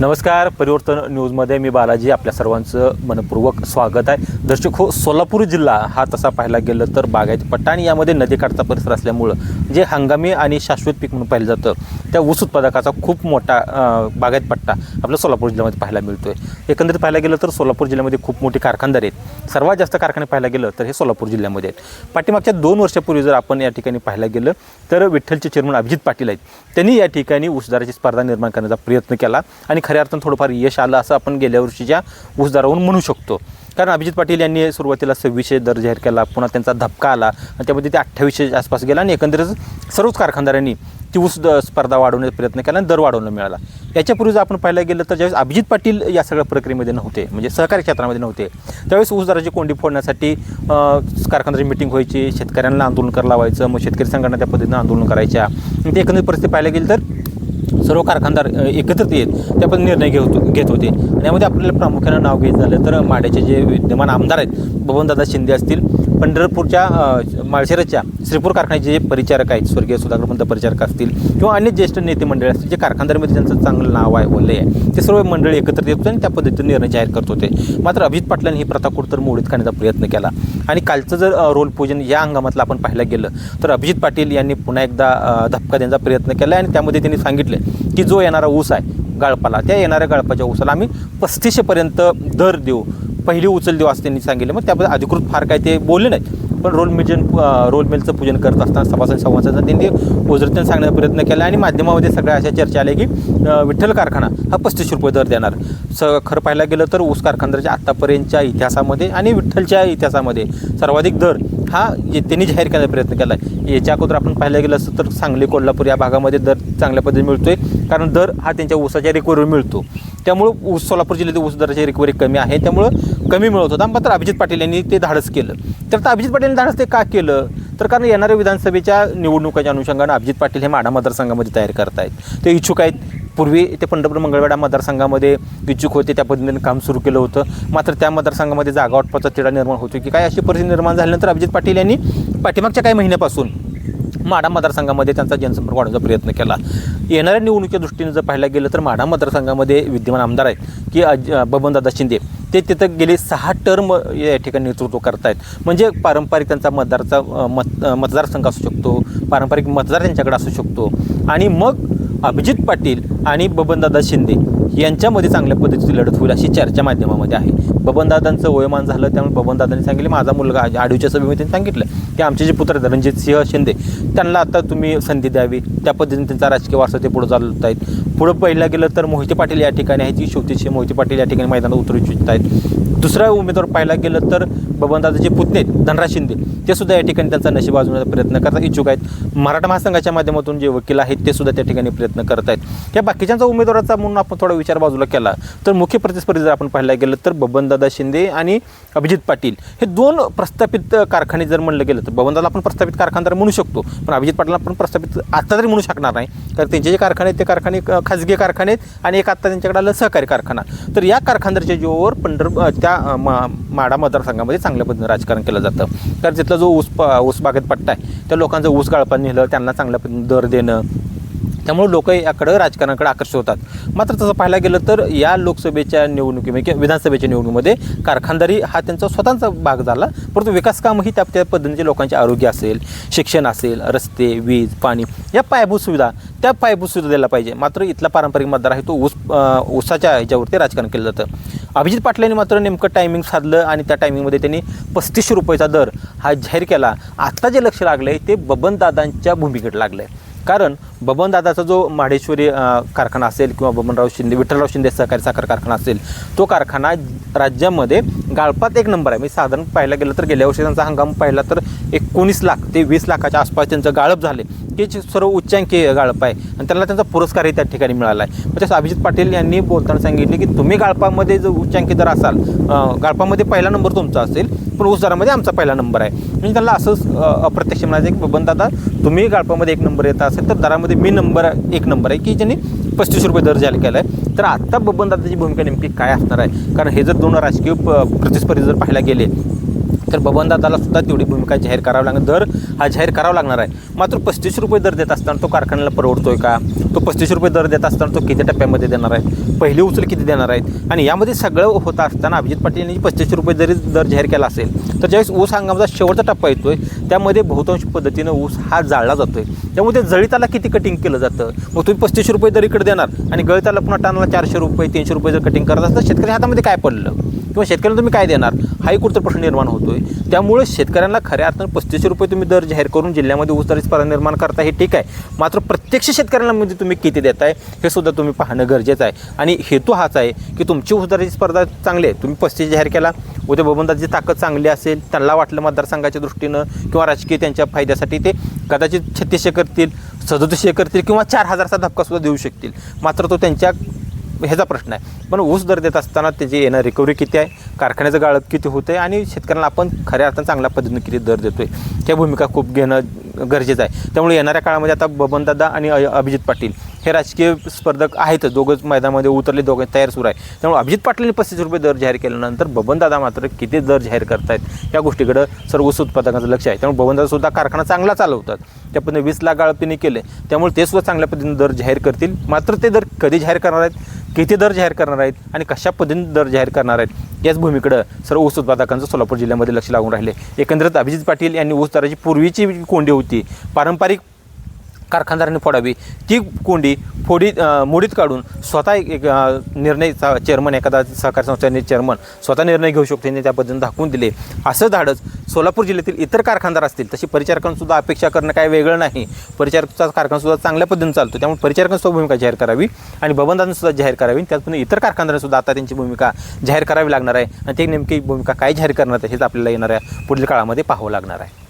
नमस्कार परिवर्तन न्यूजमध्ये मी बालाजी आपल्या सर्वांचं मनपूर्वक स्वागत आहे. दर्शक हो सोलापूर जिल्हा हा तसा पाहायला गेलं तर बागायती पट्टा आणि यामध्ये नदीकाठचा परिसर असल्यामुळं जे हंगामी आणि शाश्वत पीक म्हणून पाहिलं जातं त्या ऊस उत्पादकाचा खूप मोठा बागायत पट्टा आपल्या सोलापूर जिल्ह्यामध्ये पाहायला मिळतो आहे एकंदरीत पाहायला गेलं तर सोलापूर जिल्ह्यामध्ये खूप मोठी कारखानदार आहेत. सर्वात जास्त कारखाने पाहायला गेलं तर हे सोलापूर जिल्ह्यामध्ये आहेत. पाठीमागच्या दोन वर्षापूर्वी जर आपण या ठिकाणी पाहायला गेलं तर विठ्ठलचे चेअरमन अभिजित पाटील आहेत. त्यांनी या ठिकाणी ऊसदाराची स्पर्धा निर्माण करण्याचा प्रयत्न केला आणि खऱ्या अर्थानं थोडंफार यश आलं असं आपण गेल्या वर्षीच्या ऊसदारावरून म्हणू शकतो. कारण अभिजित पाटील यांनी सुरुवातीला सव्वीसशे दर जाहीर केला पुन्हा त्यांचा धपका आला आणि त्यामध्ये ते अठ्ठावीसशे आसपास गेला आणि एकंदरीत सर्वच कारखानदारांनी ती ऊस द स्पर्धा वाढवण्याचा प्रयत्न केला आणि दर वाढवणं मिळाला. याच्यापूर्वी जर आपण पाहायला गेलं तर ज्यावेळेस अभिजित पाटील या सगळ्या प्रक्रियेमध्ये नव्हते म्हणजे सहकारी क्षेत्रामध्ये नव्हते त्यावेळेस ऊस दराची कोंडी फोडण्यासाठी कारखानदारी कारखानदाराची मिटिंग व्हायची शेतकऱ्यांना आंदोलन करायला लावायचं मग शेतकरी संघटना त्या पद्धतीनं आंदोलन करायच्या. ते एकंदरीत परिस्थिती पाहायला गेली तर सर्व कारखानदार एकत्रित येत त्याबद्दल निर्णय घेत घेत होते. आणि यामध्ये आपल्याला प्रामुख्यानं नाव घेत झालं तर माड्याचे जे विद्यमान आमदार आहेत बबनदादा शिंदे असतील पंढरपूरच्या माळशेरच्या श्रीपूर कारखान्याचे जे परिचारक आहेत स्वर्गीय सुधाकरपंत परिचारक असतील किंवा अन्य ज्येष्ठ नेते मंडळी असतील जे कारखानदारीमध्ये त्यांचं चांगलं नाव आहे वलय आहे ते सर्व मंडळी एकत्रित येत होते आणि त्या पद्धतीने निर्णय जाहीर करत होते. मात्र अभिजित पाटलांनी ही प्रथा कुठतर मोडीत खाण्याचा प्रयत्न केला. आणि कालचं जर रोल पूजन या हंगामातलं आपण पाहायला गेलं तर अभिजित पाटील यांनी पुन्हा एकदा धपका देण्याचा प्रयत्न केला आणि त्यामध्ये त्यांनी सांगितलं की जो येणारा ऊस आहे गाळपाला त्या येणाऱ्या गाळपाच्या ऊसाला आम्ही पस्तीसशेपर्यंत दर देऊ. पहिली उचल देऊ असं त्यांनी सांगितलं. मग त्याबद्दल अधिकृत फार काय ते बोलले नाहीत. पण रोल मिजन रोल मिलचं पूजन करत असताना सभासद संवाद त्यांनी ओझरतेने सांगण्याचा प्रयत्न केला आणि माध्यमामध्ये सगळ्या अशा चर्चा आल्या की विठ्ठल कारखाना हा पस्तीस रुपये दर देणार. स खरं पाहायला गेलं तर ऊस कारखानदाराच्या आत्तापर्यंतच्या इतिहासामध्ये आणि विठ्ठलच्या इतिहासामध्ये सर्वाधिक दर हा त्यांनी जाहीर करण्याचा प्रयत्न केला आहे याच्या अगोदर आपण पाहायला गेलं असतं तर सांगली कोल्हापूर या भागामध्ये दर चांगल्या पद्धतीने मिळतो आहे कारण दर हा त्यांच्या ऊसाच्या रिकवरीवर मिळतो. त्यामुळं ऊस सोलापूर जिल्ह्यातील ऊस दराची रिकवरी कमी आहे. त्यामुळं कमी मिळत होता. मात्र अभिजित पाटील यांनी ते धाडस केलं. तर आता अभिजित पाटील यांनी धाडस ते का केलं? तर कारण येणाऱ्या विधानसभेच्या निवडणुकाच्या अनुषंगानं अभिजित पाटील हे माढा मतदारसंघामध्ये तयार करतायत ते इच्छुक आहेत. पूर्वी ते पंढरपूर मंगळवेढा मतदारसंघामध्ये इच्छुक होते त्या पद्धतीने काम सुरू केलं होतं. मात्र त्या मतदारसंघामध्ये जागा वाटपाचा तिढा निर्माण होतो की काय अशी परिस्थिती निर्माण झाल्यानंतर अभिजित पाटील यांनी पाठीमागच्या काही महिन्यापासून माढा मतदारसंघामध्ये त्यांचा जनसंपर्क वाढवण्याचा प्रयत्न केला. येणाऱ्या निवडणुकीच्या दृष्टीने जर पाहायला गेलं तर माढा मतदारसंघामध्ये विद्यमान आमदार आहेत की अज बबनदादा शिंदे. ते तिथं गेले सहा टर्म या ठिकाणी नेतृत्व करतायत. म्हणजे पारंपरिक त्यांचा मतदारचा मत मतदारसंघ असू शकतो पारंपरिक मतदार त्यांच्याकडे असू शकतो. आणि मग अभिजित पाटील आणि बबनदादा शिंदे यांच्यामध्ये चांगल्या पद्धतीची लढत होईल अशी चर्चा माध्यमामध्ये आहे. बबनदादांचं वयोमान झालं त्यामुळे बबनदादांनी सांगितले माझा मुलगा आडवीच्या सभेमध्ये त्यांनी सांगितलं की आमचे जे पुत्र आहेत, रणजित सिंह शिंदे त्यांना आता तुम्ही संधी द्यावी. त्या पद्धतीने त्यांचा राजकीय वारसा ते पुढे चालत आहेत पुढं पहिला गेलं तर मोहिते पाटील या ठिकाणी आहेत जी शेवटीचे मोहिते पाटील या ठिकाणी मैदानात उतरू इच्छित आहेत दुसरा उमेदवार पाहायला गेलं तर बबनदादाचे पुतणे धनराज शिंदे. ते सुद्धा या ठिकाणी त्यांचा नशीब वाजवण्याचा प्रयत्न करतात इच्छुक आहेत. मराठा महासंघाच्या माध्यमातून जे वकील आहेत ते सुद्धा त्या ठिकाणी प्रयत्न करत आहेत या बाकीच्यांचा उमेदवाराचा म्हणून आपण थोडा विचार बाजूला केला तर मुख्य प्रतिस्पर्धी जर आपण पाहायला गेलं तर बबनदादा शिंदे आणि अभिजित पाटील हे दोन प्रस्थापित कारखाने जर म्हणलं गेलं तर बबनदादा आपण प्रस्थापित कारखानदार म्हणू शकतो पण अभिजित पाटील आपण प्रस्थापित आत्ता तरी म्हणू शकणार नाही कारण त्यांचे जे कारखाने आहेत ते कारखाने खाजगी कारखाने आहेत आणि एक आत्ता त्यांच्याकडे आलं सहकारी कारखाना. तर या कारखानदारच्या जीवावर पंढर त्या मा- माडा मतदारसंघामध्ये चांगल्या पद्धतीने राजकारण केलं जातं. कारण तिथला जो ऊस ऊस बागेत पट्टा आहे त्या लोकांचं ऊस गाळपान नेलं त्यांना चांगल्या पद्धतीने दर देणं त्यामुळे लोक याकडं राजकारणाकडे आकर्षित होतात. मात्र तसं पाहायला गेलं तर या लोकसभेच्या निवडणुकीमध्ये किंवा विधानसभेच्या निवडणुकीमध्ये कारखानदारी हा त्यांचा स्वतःचा भाग झाला. परंतु विकासकामही त्या त्या पद्धतीचे लोकांचे आरोग्य असेल शिक्षण असेल रस्ते वीज पाणी या पायाभूत सुविधा त्या पायाभूत सुविधा द्यायला पाहिजे. मात्र इथला पारंपरिक मतदार आहे तो ऊस ऊसाच्या ह्याच्यावरती राजकारण केलं जातं. अभिजित पाटलांनी मात्र नेमकं टायमिंग साधलं आणि त्या टायमिंगमध्ये त्यांनी पस्तीसशे रुपयाचा दर हा जाहीर केला. आत्ता जे लक्ष लागलं आहे ते बबनदादांच्या भूमिकेत लागलं आहे कारण बबनदादाचा जो माडेश्वरी कारखाना असेल किंवा बबनराव शिंदे विठ्ठलराव शिंदे सहकारी साखर कारखाना असेल तो कारखाना राज्यामध्ये गाळपात एक नंबर आहे. मी साधारण पाहायला गेलं तर गेल्या वर्षी त्यांचा हंगाम पाहिला तर एकोणीस लाख ते वीस लाखाच्या आसपास त्यांचं गाळप झाले. ते सर्व उच्चांकी गाळप आहे आणि त्यांना त्यांचा पुरस्कारही त्या ठिकाणी मिळाला आहे म्हणजे अभिजित पाटील यांनी बोलताना सांगितले की तुम्ही गाळपामध्ये जर उच्चांकी जर असाल गाळपामध्ये पहिला नंबर तुमचा असेल पण उसदारामध्ये आमचा पहिला नंबर आहे. म्हणजे त्यांना असंच अप्रत्यक्ष म्हणायचं की बबन दादा तुम्ही गाळपामध्ये एक नंबर येत असेल तर दरामध्ये मी नंबर एक नंबर आहे की ज्यांनी पस्तीस रुपये दर जाहीर केला आहे तर आत्ता बबन दादाची भूमिका नेमकी काय असणार आहे? कारण हे जर दोन राजकीय प- प्रतिस्पर्धी जर पाहायला गेले तर बबनदादाला सुद्धा तेवढी भूमिका जाहीर करावी लागणार. दर हा जाहीर करावा लागणार आहे. मात्र पस्तीस रुपये दर देत असताना तो कारखान्याला परवडतोय का? तो पस्तीस रुपये दर देत असताना तो किती टप्प्यामध्ये देणार आहे? पहिली उचल किती देणार आहेत? आणि यामध्ये सगळं होत असताना अभिजित पाटील यांनी पस्तीस रुपये जरी दर जाहीर केला असेल तर ज्यावेळेस ऊस हंगामाचा शेवटचा टप्पा येतोय त्यामध्ये बहुतांश पद्धतीनं ऊस हा जाळला जातोय. त्यामुळे ते जळीताला किती कटिंग केलं जातं? मग तुम्ही पस्तीस रुपये दर इकडे देणार आणि गळताला पुन्हा टानाला चारशे रुपये तीनशे रुपये जर कटिंग करत असतं शेतकरी हातामध्ये काय पडलं? किंवा शेतकऱ्यांना तुम्ही काय देणार? हाही कुठं प्रश्न निर्माण होतो आहे त्यामुळे शेतकऱ्यांना खऱ्या अर्थानं पस्तीसशे रुपये तुम्ही दर जाहीर करून जिल्ह्यामध्ये ऊसदारी स्पर्धा निर्माण करता हे ठीक आहे. मात्र प्रत्यक्ष शेतकऱ्यांना म्हणजे तुम्ही किती देताय हे सुद्धा तुम्ही पाहणं गरजेचं आहे. आणि हेतू हाच आहे की तुमची ऊसदारीची स्पर्धा चांगली आहे. तुम्ही पस्तीस जाहीर केला उद्या बबनदाची ताकद चांगली असेल त्यांना वाटलं मतदारसंघाच्या दृष्टीनं किंवा राजकीय त्यांच्या फायद्यासाठी ते कदाचित छत्तीसशे करतील सदतीसशे करतील किंवा चार हजारचा धक्का सुद्धा देऊ शकतील. मात्र तो त्यांच्या ह्याचा प्रश्न आहे. पण ऊस दर देत असताना त्याची येणं रिकव्हरी किती आहे? कारखान्याचं गाळप किती होतं आहे आणि शेतकऱ्यांना आपण खऱ्या अर्थानं चांगल्या पद्धतीने किती दर देतो आहे त्या भूमिका खूप घेणं गरजेचं आहे. त्यामुळे येणाऱ्या काळामध्ये आता बबनदादा आणि अभिजित पाटील हे राजकीय स्पर्धक आहेतच दोघंच मैदानामध्ये उतरले दोघं तयार सुरू आहे. त्यामुळे अभिजित पाटीलने पस्तीस रुपये दर जाहीर केल्यानंतर बबनदादा मात्र किती दर जाहीर करतायत? या गोष्टीकडं सर्व ऊस उत्पादकांचं लक्ष आहे. त्यामुळे बबनदादासुद्धा कारखाना चांगला चालवतात. त्या पद्धतीने वीस लाख गाळपीने केले. त्यामुळे ते सुद्धा चांगल्या पद्धतीने दर जाहीर करतील. मात्र ते दर कधी जाहीर करणार आहेत? किती दर जाहीर करणार आहेत आणि कशा पद्धतीने दर जाहीर करणार आहेत याच भूमीकडं सर्व ऊस उत्पादकांचं सोलापूर जिल्ह्यामध्ये लक्ष लागून राहिले. एकंदरीत अभिजित पाटील यांनी ऊस दराची पूर्वीची कोंडी होती. पारंपरिक कारखानदारांनी फोडावी. ती कोंडी फोडी मोडीत काढून स्वतः एक निर्णय चेअरमन एखादा सहकार संस्थेने चेअरमन स्वतः निर्णय घेऊ शकतो त्यांनी त्या पद्धतीने दाखवून दिले. असं धाडस सोलापूर जिल्ह्यातील इतर कारखानदार असतील तशी परिचारकांसुद्धा अपेक्षा करणं काय वेगळं नाही. परिचारकचा कारखानसुद्धा चांगल्या पद्धतीने चालतो त्यामुळे परिचारकांसुद्धा भूमिका जाहीर करावी आणि बबनदारांसुद्धा जाहीर करावी त्याचप्रमाणे इतर कारखानदारांसुद्धा आता त्यांची भूमिका जाहीर करावी लागणार आहे. आणि ते नेमकी भूमिका काय जाहीर करणार आहे हेच आपल्याला येणाऱ्या पुढील काळामध्ये पाहावं लागणार आहे.